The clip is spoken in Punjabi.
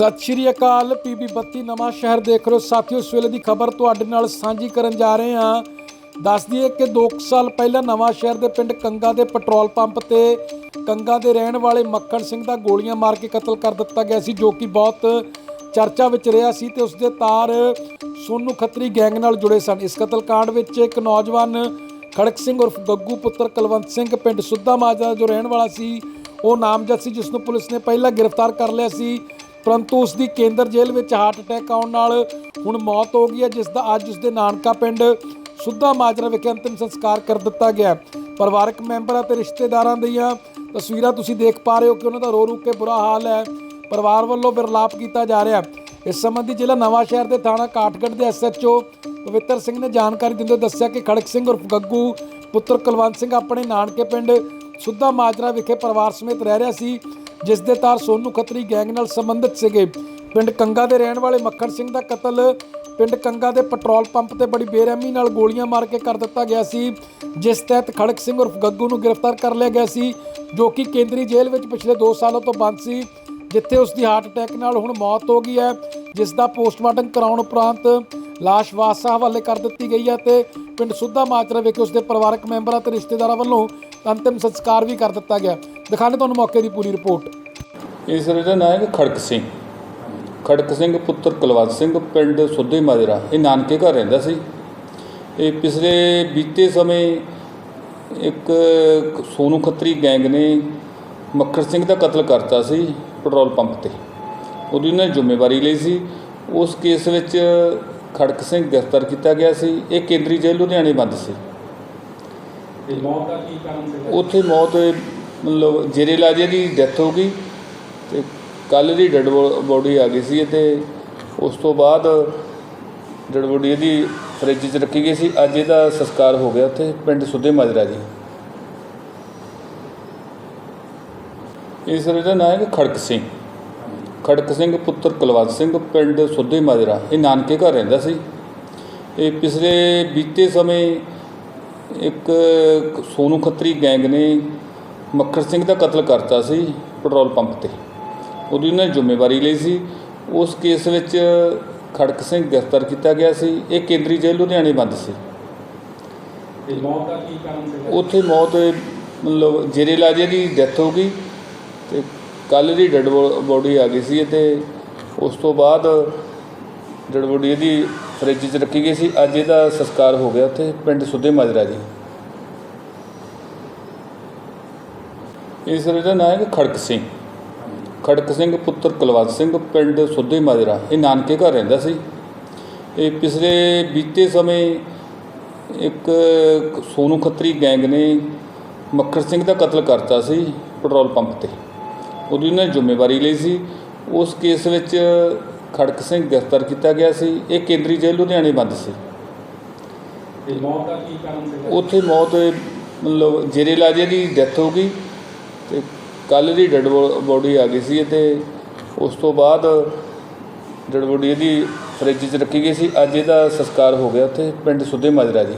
ਸਤਿ ਸ਼੍ਰੀ ਅਕਾਲ, ਪੀਬੀ 32 ਨਵਾਂ ਸ਼ਹਿਰ ਦੇਖ ਰਹੇ ਹੋ। ਸਾਥੀਓ, ਇਸ ਵੇਲੇ ਦੀ ਖਬਰ ਤੁਹਾਡੇ ਨਾਲ ਸਾਂਝੀ ਕਰਨ ਜਾ ਰਹੇ ਹਾਂ। ਦੱਸ ਦਈਏ ਕਿ 2 ਸਾਲ ਪਹਿਲਾਂ ਨਵਾਂ ਸ਼ਹਿਰ ਦੇ ਪਿੰਡ ਕੰਗਾ ਦੇ ਪੈਟਰੋਲ ਪੰਪ ਤੇ ਕੰਗਾ ਦੇ ਰਹਿਣ ਵਾਲੇ ਮੱਖਣ ਸਿੰਘ ਦਾ ਗੋਲੀਆਂ ਮਾਰ ਕੇ ਕਤਲ ਕਰ ਦਿੱਤਾ ਗਿਆ ਸੀ, ਜੋ ਕਿ ਬਹੁਤ ਚਰਚਾ ਵਿੱਚ ਰਿਹਾ ਸੀ ਤੇ ਉਸ ਦੇ ਤਾਰ ਸੋਨੂ ਖੱਤਰੀ ਗੈਂਗ ਨਾਲ ਜੁੜੇ ਸਨ। ਇਸ ਕਤਲकांड ਵਿੱਚ ਇੱਕ ਨੌਜਵਾਨ ਖੜਕ ਸਿੰਘ ਉਰਫ ਗੱਗੂ ਪੁੱਤਰ ਕੁਲਵੰਤ ਸਿੰਘ ਪਿੰਡ ਸੁੱਧਾ ਮਾਜਰਾ ਜੋ ਰਹਿਣ ਵਾਲਾ ਸੀ, ਉਹ ਨਾਮਜ਼ਦ ਸੀ, ਜਿਸ ਨੂੰ ਪੁਲਿਸ ਨੇ ਪਹਿਲਾਂ ਗ੍ਰਿਫਤਾਰ ਕਰ ਲਿਆ ਸੀ। ਪਰੰਤੂ ਉਸ ਦੀ ਕੇਂਦਰ ਜੇਲ੍ਹ ਵਿੱਚ ਹਾਰਟ ਅਟੈਕ ਆਉਣ ਨਾਲ ਹੁਣ ਮੌਤ ਹੋ ਗਈ ਹੈ, ਜਿਸ ਦਾ ਅੱਜ ਉਸ ਦੇ ਨਾਨਕਾ ਪਿੰਡ ਸੁੱਧਾ ਮਾਜਰਾ ਵਿਖੇ ਅੰਤਿਮ ਸੰਸਕਾਰ ਕਰ ਦਿੱਤਾ ਗਿਆ ਪਰਿਵਾਰਕ ਮੈਂਬਰਾਂ ਤੇ ਰਿਸ਼ਤੇਦਾਰਾਂ ਦੀਆਂ ਤਸਵੀਰਾਂ ਤੁਸੀਂ ਦੇਖ ਪਾ ਰਹੇ ਹੋ ਕਿ ਉਹਨਾਂ ਦਾ ਰੋ ਰੂ ਕੇ ਬੁਰਾ ਹਾਲ ਹੈ। ਪਰਿਵਾਰ ਵੱਲੋਂ ਬਿਰਲਾਪ ਕੀਤਾ ਜਾ ਰਿਹਾ ਇਸ ਸੰਬੰਧੀ ਜ਼ਿਲ੍ਹਾ ਨਵਾਂ ਸ਼ਹਿਰ ਦੇ ਥਾਣਾ ਕਾਠਗੜ੍ਹ ਦੇ ਐਸਐਚਓ ਪਵਿੱਤਰ ਸਿੰਘ ਨੇ ਜਾਣਕਾਰੀ ਦਿੰਦੇ ਹੋਏ ਦੱਸਿਆ ਕਿ ਖੜਕ ਸਿੰਘ ਉਰਫ ਗੱਗੂ ਪੁੱਤਰ ਕੁਲਵੰਤ ਸਿੰਘ ਆਪਣੇ ਨਾਨਕੇ ਪਿੰਡ ਸੁੱਧਾ ਮਾਜਰਾ ਵਿਖੇ ਪਰਿਵਾਰ ਸਮੇਤ ਰਹਿ ਰਿਹਾ ਸੀ। ਜਿਸ ਦੇ ਤਾਰ ਸੋਨੂ ਖੱਤਰੀ ਗੈਂਗ ਨਾਲ ਸੰਬੰਧਿਤ ਸੀਗੇ। ਪਿੰਡ ਕੰਗਾ ਦੇ ਰਹਿਣ ਵਾਲੇ ਮੱਖਣ ਸਿੰਘ ਦਾ ਕਤਲ, ਪਿੰਡ ਕੰਗਾ ਦੇ ਪੈਟਰੋਲ ਪੰਪ ਤੇ ਬੜੀ ਬੇਰਹਿਮੀ ਨਾਲ ਗੋਲੀਆਂ ਮਾਰ ਕੇ ਕਰ ਦਿੱਤਾ ਗਿਆ ਸੀ, ਜਿਸ ਤਹਿਤ ਖੜਕ ਸਿੰਘ ਉਰਫ ਗੱਗੂ ਨੂੰ ਗ੍ਰਿਫਤਾਰ ਕਰ ਲਿਆ ਗਿਆ ਸੀ, ਜੋ ਕਿ ਕੇਂਦਰੀ ਜੇਲ੍ਹ ਵਿੱਚ ਪਿਛਲੇ 2 ਸਾਲਾਂ ਤੋਂ ਬੰਦ ਸੀ, ਜਿੱਥੇ ਉਸ ਦੀ ਹਾਰਟ ਅਟੈਕ ਨਾਲ ਹੁਣ ਮੌਤ ਹੋ ਗਈ ਹੈ, ਜਿਸ ਦਾ ਪੋਸਟਮਾਰਟਮ ਕਰਾਉਣ ਉਪਰੰਤ ਲਾਸ਼ ਵਾਸਾ ਹਵਾਲੇ ਕਰ ਦਿੱਤੀ ਗਈ ਹੈ ਤੇ ਪਿੰਡ ਸੁੱਧਾ ਮਾਜਰਾ ਵਿਖੇ ਉਸ ਦੇ ਪਰਿਵਾਰਕ ਮੈਂਬਰਾਂ ਤੇ ਰਿਸ਼ਤੇਦਾਰਾਂ ਵੱਲੋਂ ਅੰਤਿਮ ਸੰਸਕਾਰ ਵੀ ਕਰ ਦਿੱਤਾ ਗਿਆ। ਦਿਖਾਣੇ ਤੁਹਾਨੂੰ ਮੌਕੇ ਦੀ ਪੂਰੀ ਰਿਪੋਰਟ। ਇਸ ਦਾ ਨਾਮ ਹੈ ਖੜਕ ਸਿੰਘ। ਖੜਕ ਸਿੰਘ ਪੁੱਤਰ ਕੁਲਵੰਤ ਸਿੰਘ ਪਿੰਡ ਸੁੱਧੇ ਮਾਜਰਾ। ਇਹ ਨਾਨਕੇ ਘਰ ਰਹਿੰਦਾ ਸੀ। ਇਹ ਪਿਛਲੇ ਬੀਤੇ ਸਮੇਂ ਇੱਕ ਸੋਨੂ ਖੱਤਰੀ ਗੈਂਗ ਨੇ ਮੱਖਰ ਸਿੰਘ ਦਾ ਕਤਲ ਕਰਤਾ ਸੀ ਪੈਟਰੋਲ ਪੰਪ ਤੇ। ਉਹਦੀ ਉਹਨੇ ਜ਼ਿੰਮੇਵਾਰੀ ਲਈ ਸੀ। ਉਸ ਕੇਸ ਵਿੱਚ ਖੜਕ ਸਿੰਘ ਗ੍ਰਿਫਤਾਰ ਕੀਤਾ ਗਿਆ ਸੀ। ਇਹ ਕੇਂਦਰੀ ਜੇਲ੍ਹ ਲੁਧਿਆਣੇ ਬੰਦ ਸੀ। ਤੇ ਮੌਤ ਦਾ ਕੀ ਕਾਰਨ ਸੀ ਉੱਥੇ ਮੌਤ ਮਤਲਬ ਜੇਰੇ ਲਾਜੇ ਦੀ ਡੈਥ ਹੋ ਗਈ। ਤੇ ਕੱਲ ਦੀ ਡੈਡ ਬੋਡੀ ਆ ਗਈ ਸੀ ਤੇ ਉਸ ਤੋਂ ਬਾਅਦ ਡੈਡ ਬੋਡੀ ਇਹਦੀ ਫ੍ਰਿਜ 'ਚ ਰੱਖੀ ਗਈ ਸੀ। ਅੱਜ ਇਹਦਾ ਸੰਸਕਾਰ ਹੋ ਗਿਆ ਉੱਥੇ, ਪਿੰਡ ਸੁੱਧੇ ਮਾਜਰਾ ਜੀ। ਇਸ ਦਾ ਨਾਮ ਹੈ ਖੜਕ ਸਿੰਘ। ਖੜਕ ਸਿੰਘ, ਪੁੱਤਰ ਕੁਲਵੰਤ ਸਿੰਘ, ਪਿੰਡ ਸੁੱਧੇ ਮਾਜਰਾ। ਇਹ ਨਾਨਕੇ ਘਰ ਰਹਿੰਦਾ ਸੀ। ਇਹ ਪਿਛਲੇ ਬੀਤੇ ਸਮੇਂ ਇੱਕ ਸੋਨੂ ਖੱਤਰੀ ਗੈਂਗ ਨੇ ਮੱਖਰ ਸਿੰਘ ਦਾ ਕਤਲ ਕਰਤਾ ਸੀ ਪੈਟਰੋਲ ਪੰਪ ਤੇ। ਉਹਦੀ ਉਹਨੇ ਜ਼ਿੰਮੇਵਾਰੀ ਲਈ ਸੀ। ਉਸ ਕੇਸ ਵਿੱਚ ਖੜਕ ਸਿੰਘ ਗ੍ਰਿਫਤਾਰ ਕੀਤਾ ਗਿਆ ਸੀ। ਇਹ ਕੇਂਦਰੀ ਜੇਲ੍ਹ ਲੁਧਿਆਣੇ ਬੰਦ ਸੀ। ਤੇ ਮੌਤ ਦਾ ਕੀ ਕਾਰਨ ਸੀ ਉੱਥੇ ਮੌਤ ਮਤਲਬ ਜੇਰੇ ਲਾਜੇ ਦੀ ਡੈਥ ਹੋ ਗਈ ਤੇ ਕੱਲ ਦੀ ਡੈਡ ਬੋਡੀ ਆ ਗਈ ਸੀ ਤੇ ਉਸ ਤੋਂ ਬਾਅਦ ਡੈਡ ਬੋਡੀ ਇਹਦੀ ਫ੍ਰਿਜ 'ਚ ਰੱਖੀ ਗਈ ਸੀ। ਅੱਜ ਇਹਦਾ ਸੰਸਕਾਰ ਹੋ ਗਿਆ ਉੱਥੇ ਪਿੰਡ ਸੁੱਧੇ ਮਾਜਰਾ ਜੀ। ਇਸ ਦਾ ਨਾਮ ਹੈ ਖੜਕ ਸਿੰਘ। ਖੜਕ ਸਿੰਘ ਪੁੱਤਰ ਕੁਲਵੰਤ ਸਿੰਘ ਪਿੰਡ ਸੁੱਧੇ ਮਾਜਰਾ ਇਹ ਨਾਨਕੇ ਘਰ ਰਹਿੰਦਾ ਸੀ। ਇਹ ਪਿਛਲੇ ਬੀਤੇ ਸਮੇਂ ਇੱਕ ਸੋਨੂ ਖੱਤਰੀ ਗੈਂਗ ਨੇ ਮੱਖਰ ਸਿੰਘ ਦਾ ਕਤਲ ਕਰਤਾ ਸੀ ਪੈਟਰੋਲ ਪੰਪ ਤੇ। ਉਹਦੀ ਉਹਨੇ ਜ਼ਿੰਮੇਵਾਰੀ ਲਈ ਸੀ। ਉਸ ਕੇਸ ਵਿੱਚ ਖੜਕ ਸਿੰਘ ਗ੍ਰਿਫਤਾਰ ਕੀਤਾ ਗਿਆ ਸੀ। ਇਹ ਕੇਂਦਰੀ ਜੇਲ੍ਹ ਲੁਧਿਆਣੇ ਬੰਦ ਸੀ। ਤੇ ਮੌਤ ਦਾ ਕੀ ਕਾਰਨ ਸੀ ਉੱਥੇ ਮੌਤ ਮਤਲਬ ਜੇਰੇ ਲਾਜੇ ਦੀ ਡੈਥ ਹੋ ਗਈ ਤੇ ਕੱਲ ਦੀ ਡੈਡ ਬੋਡੀ ਆ ਗਈ ਸੀ ਤੇ ਉਸ ਤੋਂ ਬਾਅਦ ਡੈਡ ਬੋਡੀ ਇਹਦੀ ਫ੍ਰਿਜ 'ਚ ਰੱਖੀ ਗਈ ਸੀ। ਅੱਜ ਇਹਦਾ ਸੰਸਕਾਰ ਹੋ ਗਿਆ ਉੱਥੇ, ਪਿੰਡ ਸੁੱਧੇ ਮਾਜਰਾ ਜੀ।